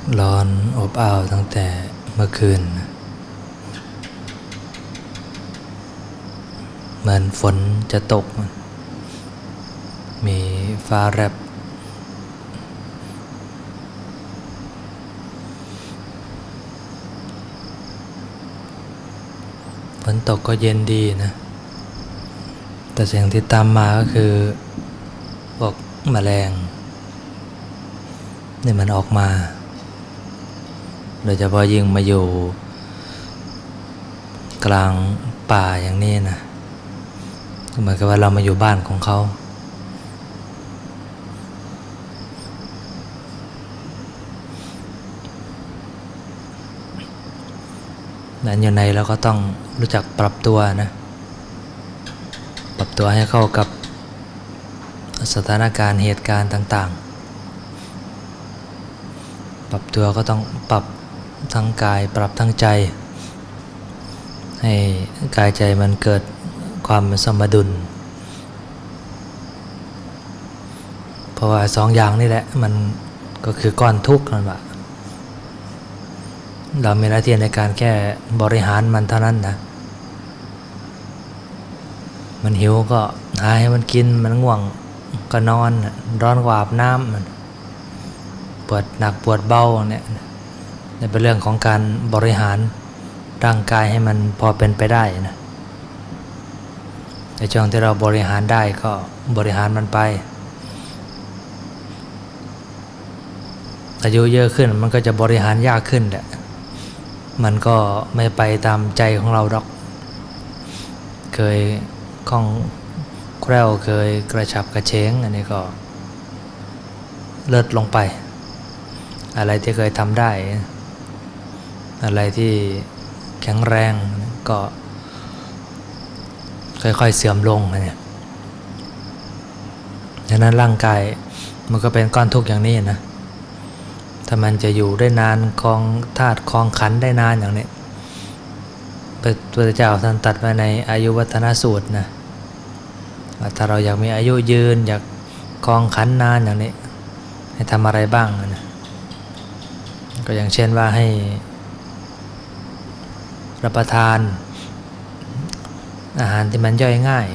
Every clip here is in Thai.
ากร้อนอบอ้าวตั้งแต่เมื่อคืน เหมือนฝนจะตก มีฟ้าแรบฝนตกก็เย็นดีนะ แต่สิ่งที่ตามมาก็คือพวกแมลงนี่มันออกมา โดยเฉพาะยิ่งมาอยู่ กลางป่าอย่างนี้นะเหมือนกับว่าเรามาอยู่บ้านของเขา นั้นอยู่ในเราก็ต้องรู้จักปรับตัวนะ ปรับตัวให้เข้ากับสถานการณ์เหตุการณ์ต่าง ๆ ปรับตัวก็ต้องปรับ ทั้งกายปรับทั้งใจ ให้กายใจมันเกิดความสมดุล เพราะว่าสองอย่างนี่แหละมันก็คือก้อนทุกข์นั่นแหละเรามีหน้าที่ในการแค่บริหารมันเท่านั้นนะ มันหิวก็หาให้มันกิน มันง่วงก็นอน ร้อนกว่าอาบน้ำปวดหนักปวดเบาเนี่ย เป็นเรื่องของการบริหารร่างกายให้มันพอเป็นไปได้นะในช่วงที่เราบริหารได้ก็บริหารมันไป อายุเยอะขึ้นมันก็จะบริหารยากขึ้นแหละมันก็ไม่ไปตามใจของเราดอก เคยคล่องแคล่วเคยกระฉับกระเฉงอันนี้ก็เลิศลงไป อะไรที่เคยทำได้ อะไรที่แข็งแรงก็ค่อยๆเสื่อมลงเนี่ยดังนั้นร่างกายมันก็เป็นก้อนทุกข์อย่างนี้นะ ถ้ามันจะอยู่ได้นานคลองธาตุคลองขันได้นานอย่างนี้พระพุทธเจ้าท่านตัดไว้ในอายุวัฒนสูตรนะว่าถ้าเราอยากมีอายุยืน อยากคลองขันนานอย่างนี้ ให้ทำอะไรบ้างนะ ก็อย่างเช่นว่าให้ รับประทาน อาหารที่มันย่อยง่าย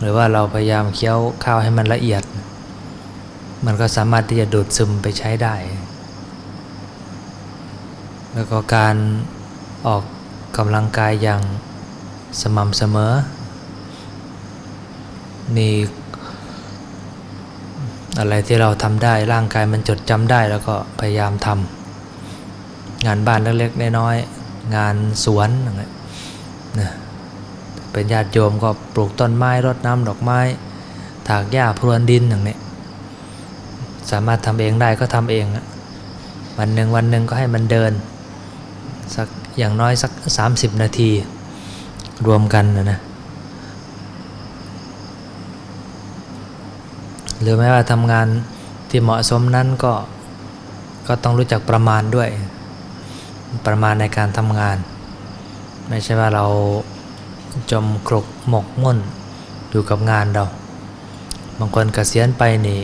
หรือว่าเราพยายามเคี้ยวข้าวให้มันละเอียด มันก็สามารถที่จะดูดซึมไปใช้ได้ แล้วก็การออกกำลังกายอย่างสม่ำเสมอ มีอะไรที่เราทำได้ร่างกายมันจดจำได้แล้วก็พยายามทำ งานบ้านเล็กๆน้อยๆงานสวนอะไรนะเป็นญาติโยมก็ปลูกต้นไม้รดน้ำดอกไม้ ถากหญ้าพรวนดินอย่างนี้สามารถทำเองได้ก็ทำเองอะวันหนึ่งวันหนึ่งก็ให้มันเดินสักอย่างน้อยสัก 30 นาที รวมกันนะนะหรือไม่ว่าทำงานที่เหมาะสมนั้นก็ก็ต้องรู้จักประมาณด้วย ประมาณในการทำงาน ไม่ใช่ว่าเราจมครกหมกมุ่นอยู่กับงานเรา บางคนเกษียณไปนี่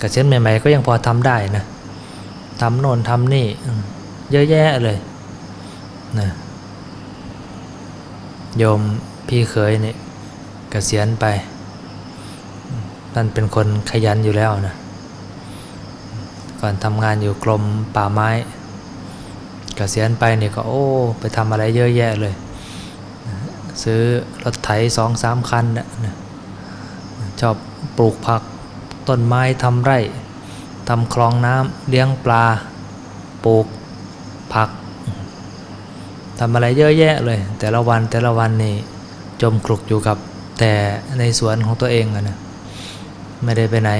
เกษียณใหม่ ๆ ก็ยังพอทำได้นะทำโน่นทำนี่เยอะแยะเลยนะโยมพี่เคยนี่เกษียณไปท่านเป็นคนขยันอยู่แล้วนะ ก่อนทำงานอยู่กรมป่าไม้เกษียณไปนี่ก็โอ้ไปทำอะไรเยอะแยะเลย ซื้อรถไถสองสามคันนะชอบปลูกผักต้นไม้ทำไร่ทำคลองน้ำเลี้ยงปลา ปลูกผักทำอะไรเยอะแยะเลย แต่ละวันแต่ละวันนี่จมคลุกอยู่กับแต่ในสวนของตัวเองอะนะไม่ได้ไปไหน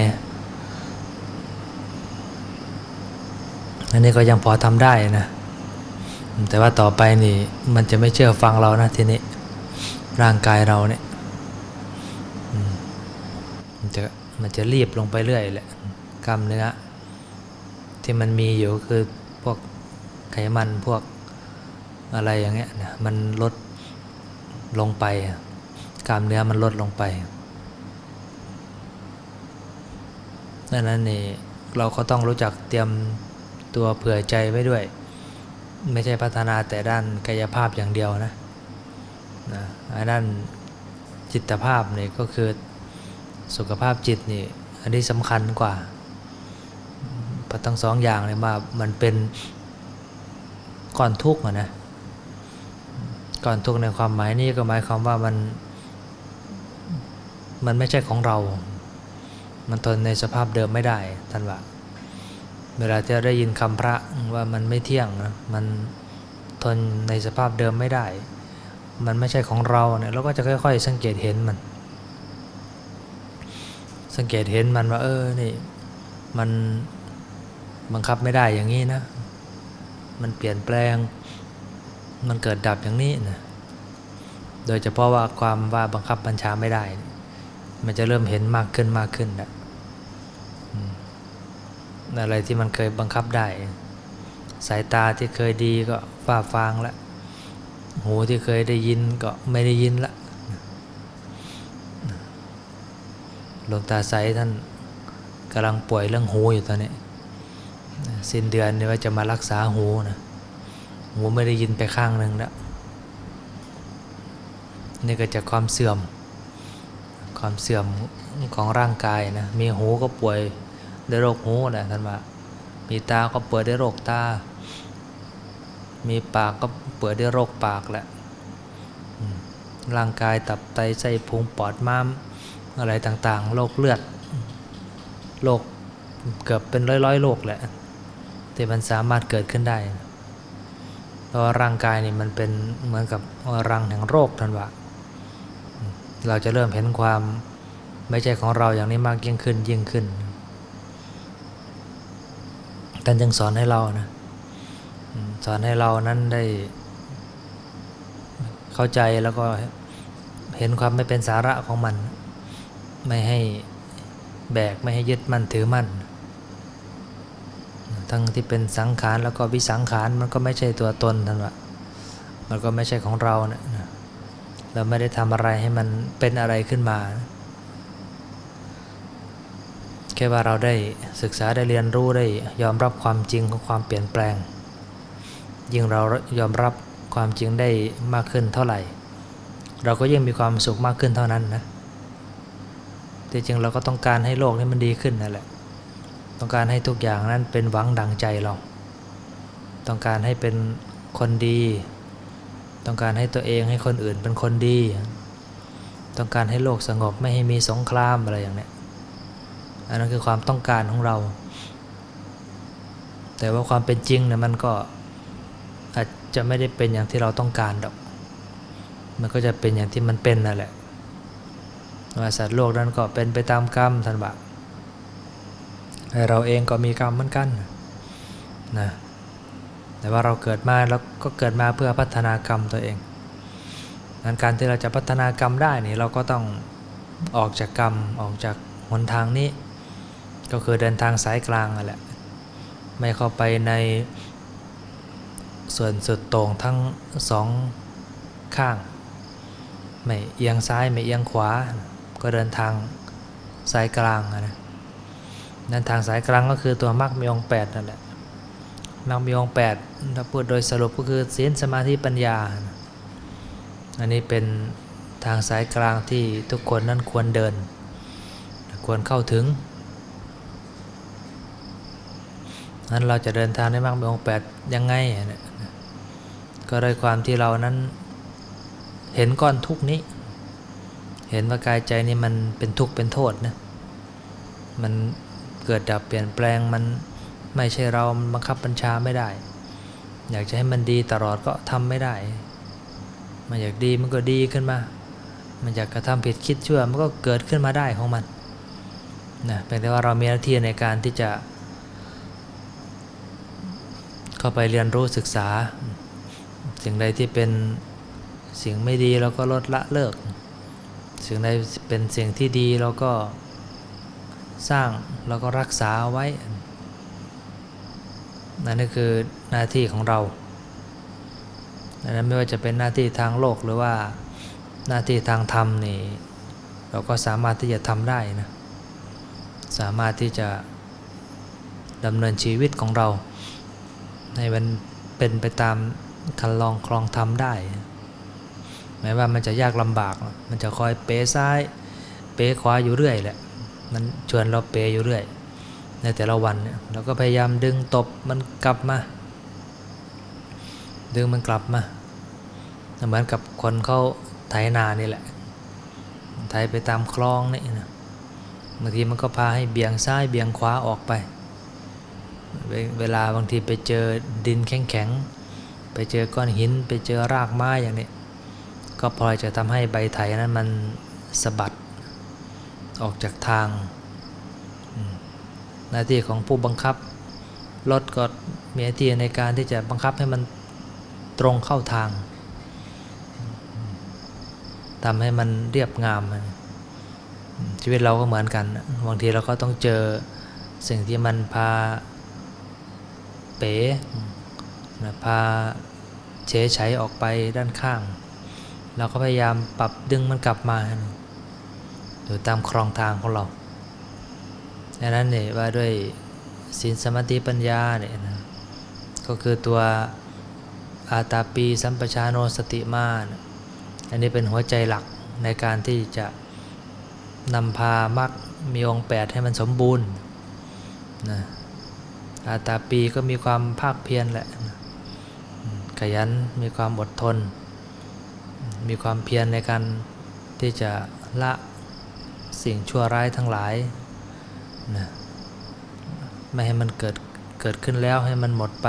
อันนี้ก็ยังพอทำได้นะ แต่ว่าต่อไปนี่มันจะไม่เชื่อฟังเรานะทีนี้ ร่างกายเราเนี่ยมันจะมันจะรีบลงไปเรื่อยแหละกล้ามเนื้อ ที่มันมีอยู่คือพวกไขมันพวกอะไรอย่างเงี้ยนะมันลดลงไปกล้ามเนื้อมันลดลงไปดังนั้นนี่เราก็ต้องรู้จักเตรียม ตัวเผื่อใจไว้ด้วย ไม่ใช่พัฒนาแต่ด้านกายภาพอย่างเดียวนะนะด้านจิตภาพนี่ก็คือสุขภาพจิตนี่อันนี้สำคัญกว่าพทั้งสองอย่างเลยมามันเป็นก่อนทุกข์นะก่อนทุกข์ในความหมายนี้ก็หมายความว่ามันมันไม่ใช่ของเรา มันทนในสภาพเดิมไม่ได้ท่านว่า เวลาที่เราได้ยินคำพระว่ามันไม่เที่ยงนะมันทนในสภาพเดิมไม่ได้ มันไม่ใช่ของเราเนี่ยเราก็จะค่อย ๆ สังเกตเห็นมัน สังเกตเห็นมันว่าเออนี่มันบังคับไม่ได้อย่างนี้นะ มันเปลี่ยนแปลง มันเกิดดับอย่างนี้นะ โดยเฉพาะว่าความว่าบังคับบัญชาไม่ได้ มันจะเริ่มเห็นมากขึ้นมากขึ้นนะ อะไรที่มันเคยบังคับได้ สายตาที่เคยดีก็ฝ้าฟางล้วหูที่เคยได้ยินก็ไม่ได้ยินละหลวงตาใสท่านกำลังป่วยเรื่องหูอยู่ตอนนี้ สิ้นเดือนนี่ว่าจะมารักษาหูนะหูไม่ได้ยินไปข้างหนึ่งแล้วนี่ก็จากความเสื่อม ความเสื่อมของร่างกายนะ มีหูก็ป่วย ด้วยโรคหูนะท่านว่า มีตาก็เป่วยด้วยโรคตา มีปากก็เป่วยด้วยโรคปากแหละร่างกายตับไตไส้พุงปอดม้ามอะไรต่างๆโรคเลือดโรคเกือบเป็นร้อยๆโรคแหละที่มันสามารถเกิดขึ้นได้เพราะร่างกายนี่มันเป็นเหมือนกับรังแห่งโรคทันว่าเราจะเริ่มเห็นความไม่ใช่ของเราอย่างนี้มากยิ่งขึ้นยิ่งขึ้น ท่านจึงสอนให้เรานะสอนให้เรานั้นได้เข้าใจแล้วก็เห็นความไม่เป็นสาระของมัน ไม่ให้แบกไม่ให้ยึดมั่นถือมั่น ทั้งที่เป็นสังขารแล้วก็วิสังขารมันก็ไม่ใช่ตัวตนท่านว่ามันก็ไม่ใช่ของเราเนะนะเราไม่ได้ทำอะไรให้มันเป็นอะไรขึ้นมาแค่ว่าเราได้ศึกษาได้เรียนรู้ได้ยอมรับความจริงของความเปลี่ยนแปลง ยิ่งเรายอมรับความจริงได้มากขึ้นเท่าไหร่ เราก็ยิ่งมีความสุขมากขึ้นเท่านั้นนะที่จริงเราก็ต้องการให้โลกนี้มันดีขึ้นนั่นแหละต้องการให้ทุกอย่างนั้นเป็นหวังดังใจเราต้องการให้เป็นคนดี ต้องการให้ตัวเองให้คนอื่นเป็นคนดี ต้องการให้โลกสงบไม่ให้มีสงครามอะไรอย่างเนี้ย อันนั้นคือความต้องการของเรา แต่ว่าความเป็นจริงเนี่ยมันก็อาจจะไม่ได้เป็นอย่างที่เราต้องการดอก มันก็จะเป็นอย่างที่มันเป็นนั่นแหละว่าสัตว์โลกนั้นก็เป็นไปตามกรรมท่านบอกเราเองก็มีกรรมเหมือนกันนะแต่ว่าเราเกิดมาแล้วก็เกิดมาเพื่อพัฒนากรรมตัวเองนั้นการที่เราจะพัฒนากรรมได้นี่เราก็ต้องออกจากกรรมออกจากหนทางนี้ ก็คือเดินทางสายกลางนั่นแหละ ไม่เข้าไปในส่วนสุดโต่งทั้งสองข้าง ไม่เอียงซ้ายไม่เอียงขวา ก็เดินทางสายกลางอะนะเดินทางสายกลางก็คือตัวมรรคมีองค์แปดนั่นแหละมรรคมีองค์แปดถ้าพูดโดยสรุปก็คือศีลสมาธิปัญญา อันนี้เป็นทางสายกลางที่ทุกคนนั้นควรเดิน ควรเข้าถึง นั้นเราจะเดินทางได้มากมีองค์แปดยังไงเนี่ยก็ด้วยความที่เรานั้นเห็นก้อนทุกนี้ เห็นว่ากายใจนี่มันเป็นทุกข์เป็นโทษนะมันเกิดดับเปลี่ยนแปลงมันไม่ใช่เราบังคับบัญชาไม่ได้ อยากจะให้มันดีตลอดก็ทำไม่ได้ มันอยากดีมันก็ดีขึ้นมา มันอยากกระทำผิดคิดชั่วมันก็เกิดขึ้นมาได้ของมันนะเพียงแต่ว่าเรามีหน้าที่ในการที่จะ เข้าไปเรียนรู้ศึกษา สิ่งใดที่เป็นสิ่งไม่ดีเราก็ลดละเลิก สิ่งใดเป็นสิ่งที่ดีเราก็สร้างเราก็รักษาไว้นั่นคือหน้าที่ของเราดังนั้นไม่ว่าจะเป็นหน้าที่ทางโลกหรือว่าหน้าที่ทางธรรมนี่เราก็สามารถที่จะทำได้นะ สามารถที่จะดำเนินชีวิตของเรา ให้มันเป็นไปตามคันลองคลองทำได้แม้ว่ามันจะยากลำบาก มันจะคอยเป๋ซ้าย เป๋ขวาอยู่เรื่อยแหละ มันชวนเราเป๋อยู่เรื่อย ในแต่ละวันเนี่ยเราก็พยายามดึงตบมันกลับมา ดึงมันกลับมา เหมือนกับคนเขาไถนานี่แหละ ไถไปตามคลองนี่นะ บางทีมันก็พาให้เบี่ยงซ้ายเบี่ยงขวาออกไป เวลาบางทีไปเจอดินแข็งๆ ไปเจอก้อนหิน ไปเจอรากไม้อย่างนี้ ก็พลอยจะทำให้ใบไถนั้นมันสะบัดออกจากทาง หน้าที่ของผู้บังคับรถก็มีหน้าที่ในการที่จะบังคับให้มันตรงเข้าทางทำให้มันเรียบงาม ชีวิตเราก็เหมือนกัน บางทีเราก็ต้องเจอสิ่งที่มันพา เป๋นะพาเฉยไฉออกไปด้านข้าง เราก็พยายามปรับดึงมันกลับมาอยู่ตามครองทางของเราดังนั้นเนี่ยว่าด้วยศีลสมาธิปัญญาเนี่ยนะก็คือตัวอาตาปีสัมปชานโนสติมานะอันนี้เป็นหัวใจหลักในการที่จะนำพามรรคมีองค์แปดให้มันสมบูรณ์นะ อาตาปีก็มีความภาคเพียรแหละ ขยันมีความอดทน มีความเพียรในการที่จะละสิ่งชั่วร้ายทั้งหลายนะไม่ให้มันเกิดเกิดขึ้นแล้วให้มันหมดไป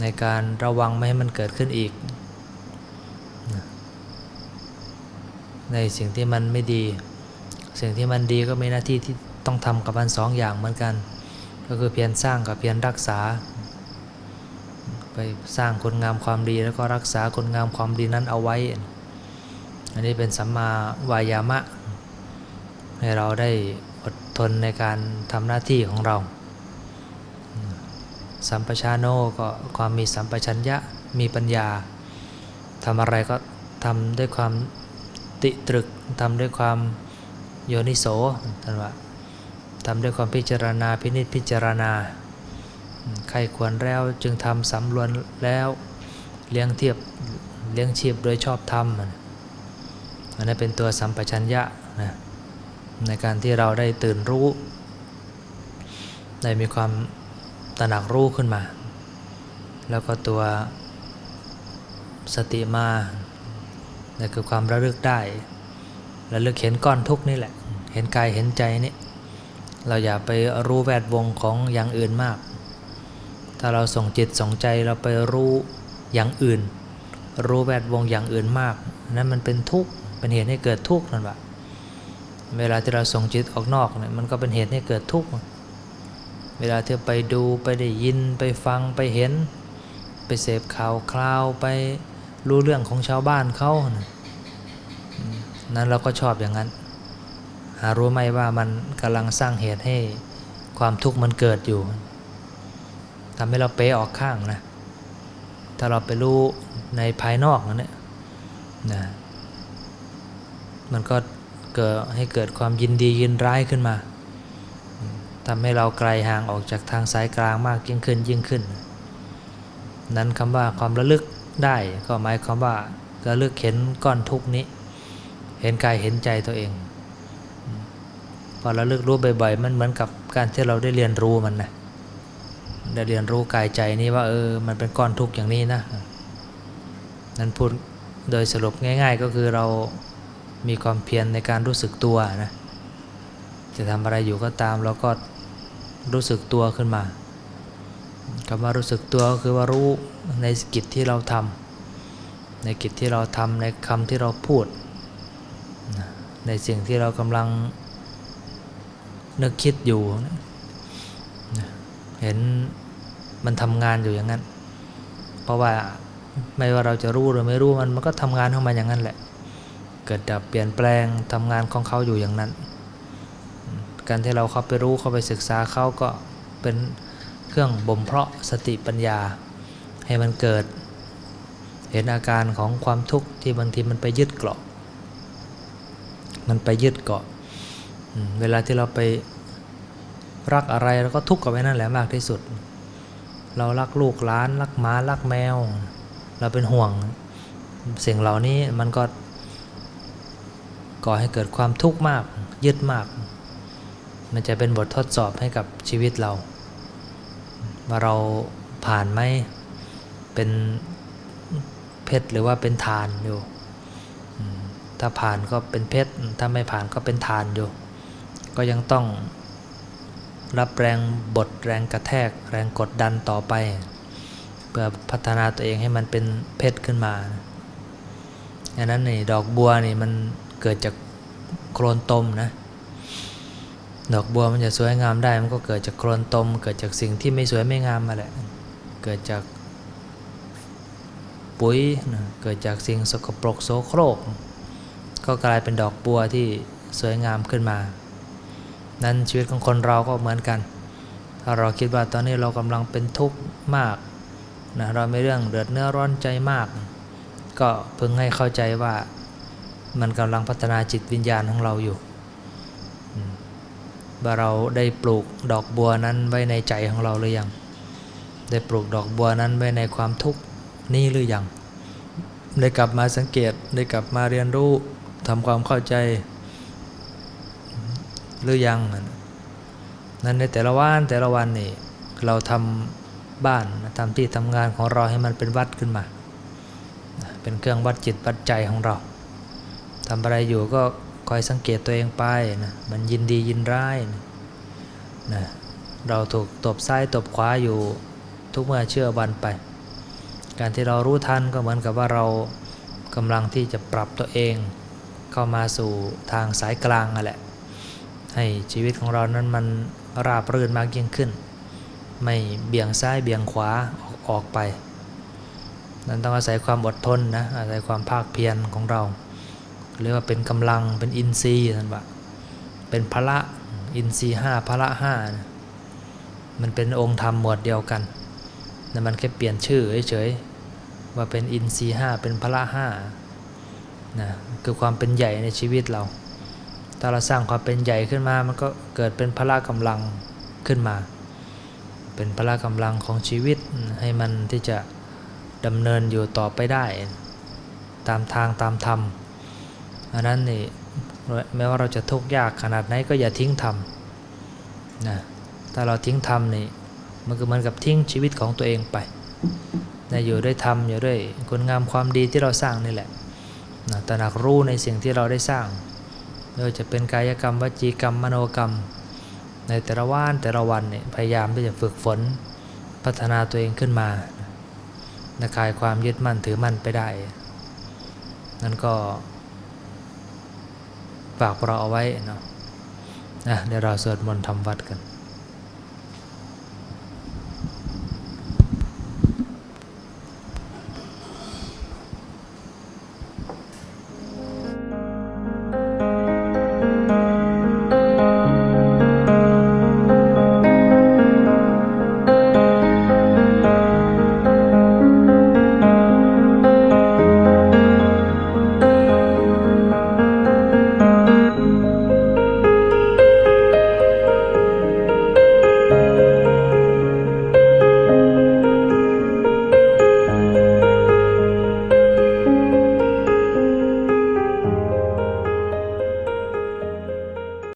ในการระวังไม่ให้มันเกิดขึ้นอีกนะในสิ่งที่มันไม่ดี สิ่งที่มันดีก็มีหน้าที่ที่ต้องทำกับมันสองอย่างเหมือนกัน ก็คือเพียรสร้างกับเพียรรักษา ไปสร้างคุณงามความดีแล้วก็รักษาคุณงามความดีนั้นเอาไว้ อันนี้เป็นสัมมาวายามะ ให้เราได้อดทนในการทำหน้าที่ของเรา สัมปชานโนก็ความมีสัมปชัญญะมีปัญญาทำอะไรก็ทำด้วยความติตรึกทำด้วยความโยนิโสท่านว่า ทำด้วยความพิจารณาพินิจพิจารณา ใครควรแล้วจึงทำสำรวนแล้วเลี้ยงเทียบเลี้ยงชีพโดยชอบธรรมอันนั้นเป็นตัวสัมปชัญญะนะในการที่เราได้ตื่นรู้ได้มีความตระหนักรู้ขึ้นมา แล้วก็ตัวสติมานั่นคือความระลึกได้ระลึกเห็นก้อนทุกนี่แหละ เห็นกายเห็นใจนี่ เราอย่าไปรู้แวดวงของอย่างอื่นมาก ถ้าเราส่งจิตส่งใจเราไปรู้อย่างอื่น รู้แวดวงอย่างอื่นมาก นั้นมันเป็นทุกข์เป็นเหตุให้เกิดทุกข์นั่นแหละเวลาที่เราส่งจิตออกนอกเนี่ยมันก็เป็นเหตุให้เกิดทุกข์เวลาที่ไปดูไปได้ยินไปฟังไปเห็น ไปเสพข่าวคราวไปรู้เรื่องของชาวบ้านเขานั้นเราก็ชอบอย่างนั้น หารู้ไหมว่ามันกำลังสร้างเหตุให้ความทุกข์มันเกิดอยู่ทำให้เราเป๊ออกข้างนะ ถ้าเราไปรู้ในภายนอกนั่นเนี่ยนะมันก็เกิดให้เกิดความยินดียินร้ายขึ้นมาทำให้เราไกลห่างออกจากทางสายกลางมากยิ่งขึ้นยิ่งขึ้น นั้นคำว่าความระลึกได้ก็หมายความว่าระลึกเห็นก้อนทุกนี้ เห็นกายเห็นใจตัวเอง พอระลึกรู้บ่อยๆมันเหมือนกับการที่เราได้เรียนรู้มันนะได้เรียนรู้กายใจนี้ว่าเออมันเป็นก้อนทุกข์อย่างนี้นะนั้นพูดโดยสรุปง่าย ๆ ก็คือเรามีความเพียรในการรู้สึกตัวนะจะทำอะไรอยู่ก็ตามเราก็รู้สึกตัวขึ้นมาคำว่ารู้สึกตัวก็คือว่ารู้ในกิจที่เราทำในกิจที่เราทำในคำที่เราพูด ในสิ่งที่เรากำลัง นึกคิดอยู่เห็นมันทำงานอยู่อย่างนั้น เพราะว่าไม่ว่าเราจะรู้หรือไม่รู้มันมันก็ทำงานของมันอย่างนั้นแหละ เกิดดับเปลี่ยนแปลงทำงานของเขาอยู่อย่างนั้น การที่เราเข้าไปรู้เข้าไปศึกษาเขาก็เป็นเครื่องบ่มเพาะสติปัญญา ให้มันเกิด เห็นอาการของความทุกข์ที่บางทีมันไปยึดเกาะ มันไปยึดเกาะ เวลาที่เราไปรักอะไรเราก็ทุกข์กับไว้นั่นแหละมากที่สุด เรารักลูกหลานรักหมารักแมว เราเป็นห่วงสิ่งเหล่านี้มันก็ก่อให้เกิดความทุกข์มากยึดมาก มันจะเป็นบททดสอบให้กับชีวิตเรา ว่าเราผ่านไหมเป็นเพชรหรือว่าเป็นทานอยู่ ถ้าผ่านก็เป็นเพชรถ้าไม่ผ่านก็เป็นทานอยู่ ก็ยังต้องรับแรงบทแรงกระแทกแรงกดดันต่อไป เพื่อพัฒนาตัวเองให้มันเป็นเพชรขึ้นมาอันนั้นนี่ดอกบัวนี่มันเกิดจากโคลนตมนะดอกบัวมันจะสวยงามได้มันก็เกิดจากโคลนตม เกิดจากสิ่งที่ไม่สวยไม่งามมาแหละเกิดจากปุ๋ยนะเกิดจากสิ่งสกปรกโสโครก ก็กลายเป็นดอกบัวที่สวยงามขึ้นมา นั้นชีวิตของคนเราก็เหมือนกัน ถ้าเราคิดว่าตอนนี้เรากำลังเป็นทุกข์มากนะเราไม่เรื่องเดือดเนื้อร้อนใจมาก ก็เพิ่งให้เข้าใจว่ามันกำลังพัฒนาจิตวิญญาณของเราอยู่ว่าเราได้ปลูกดอกบัวนั้นไว้ในใจของเราหรือยัง ได้ปลูกดอกบัวนั้นไว้ในความทุกข์นี้หรือยัง ได้กลับมาสังเกต ได้กลับมาเรียนรู้ทำความเข้าใจ หรือยังนั้นในแต่ละวันแต่ละวันนี่เราทำบ้านทำที่ทำงานของเราให้มันเป็นวัดขึ้นมา เป็นเครื่องวัดจิตวัดใจของเราทำอะไรอยู่ก็คอยสังเกตตัวเองไปนะมันยินดียินร้ายนะนะเราถูกตบซ้ายตบขวาอยู่ทุกเมื่อเชื่อวันไป การที่เรารู้ทันก็เหมือนกับว่าเรากำลังที่จะปรับตัวเอง เข้ามาสู่ทางสายกลางนั่นแหละ ให้ชีวิตของเรานั้นมันราบรื่นมากยิ่งขึ้น ไม่เบี่ยงซ้ายเบี่ยงขวาออกออกไป นั้นต้องอาศัยความอดทนนะอาศัยความภาคเพียรของเราเรียกว่าเป็นกำลังเป็นอินทรีย์นั่นปะเป็นพละอินทรีย์ห้าพละห้านะมันเป็นองค์ธรรมหมวดเดียวกันแต่มันแค่เปลี่ยนชื่อเฉยๆว่าเป็นอินทรีย์ห้าเป็นพละห้านะคือความเป็นใหญ่ในชีวิตเรา ถ้าเราสร้างความเป็นใหญ่ขึ้นมา มันก็เกิดเป็นพละกำลังขึ้นมา เป็นพละกำลังของชีวิตให้มันที่จะดำเนินอยู่ต่อไปได้ ตามทางตามธรรมอันนั้นนี่แม้ว่าเราจะทุกข์ยากขนาดไหนก็อย่าทิ้งธรรมนะถ้าเราทิ้งธรรมนี่มันก็เหมือนกับทิ้งชีวิตของตัวเองไปนะอยู่ด้วยธรรมอยู่ด้วยคุณงามความดีที่เราสร้างนี่แหละนะตระหนักรู้ในสิ่งที่เราได้สร้าง ไม่ว่าจะเป็นกายกรรมวจีกรรมมโนกรรม ในแต่ละวันแต่ละวันเนี่ยพยายามที่จะฝึกฝนพัฒนาตัวเองขึ้นมานะคลายความยึดมั่นถือมั่นไปได้ นั่นก็ฝากเราเอาไว้เนาะนะเดี๋ยวเราสวดมนต์ทำวัดกัน